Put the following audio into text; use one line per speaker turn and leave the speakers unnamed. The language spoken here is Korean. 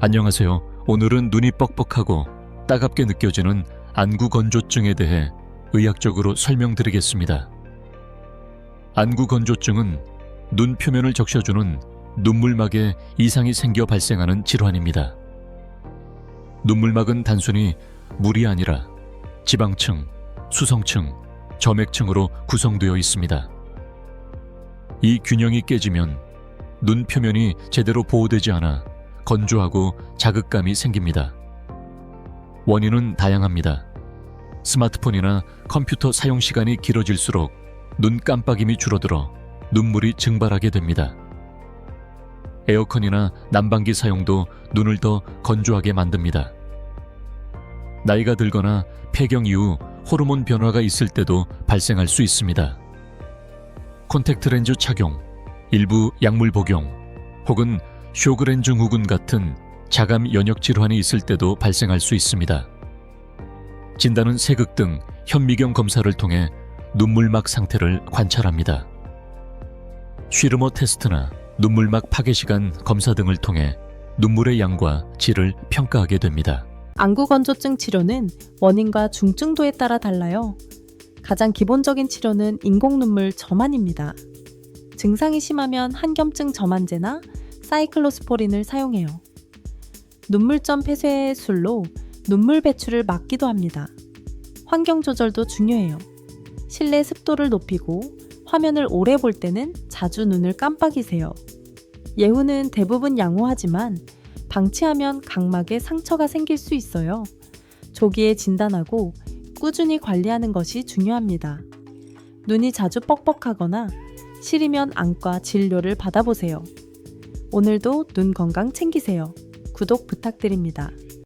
안녕하세요. 오늘은 눈이 뻑뻑하고 따갑게 느껴지는 안구 건조증에 대해 의학적으로 설명드리겠습니다. 안구 건조증은 눈 표면을 적셔주는 눈물막에 이상이 생겨 발생하는 질환입니다. 눈물막은 단순히 물이 아니라 지방층, 수성층, 점액층으로 구성되어 있습니다. 이 균형이 깨지면 눈 표면이 제대로 보호되지 않아 건조하고 자극감이 생깁니다. 원인은 다양합니다. 스마트폰이나 컴퓨터 사용 시간이 길어질수록 눈 깜빡임이 줄어들어 눈물이 증발하게 됩니다. 에어컨이나 난방기 사용도 눈을 더 건조하게 만듭니다. 나이가 들거나 폐경 이후 호르몬 변화가 있을 때도 발생할 수 있습니다. 콘택트 렌즈 착용, 일부 약물 복용, 혹은 쇼그렌 증후군 같은 자감 연역 질환이 있을 때도 발생할 수 있습니다. 진단은 세극 등 현미경 검사를 통해 눈물막 상태를 관찰합니다. 쉬르머 테스트나 눈물막 파괴 시간 검사 등을 통해 눈물의 양과 질을 평가하게 됩니다.
안구 건조증 치료는 원인과 중증도에 따라 달라요. 가장 기본적인 치료는 인공 눈물 점안입니다. 증상이 심하면 한겸증 점안제나 사이클로스포린을 사용해요. 눈물점 폐쇄 술로 눈물 배출을 막기도 합니다. 환경 조절도 중요해요. 실내 습도를 높이고 화면을 오래 볼 때는 자주 눈을 깜빡이세요. 예후는 대부분 양호하지만 방치하면 각막에 상처가 생길 수 있어요. 조기에 진단하고 꾸준히 관리하는 것이 중요합니다. 눈이 자주 뻑뻑하거나 시리면 안과 진료를 받아보세요. 오늘도 눈 건강 챙기세요. 구독 부탁드립니다.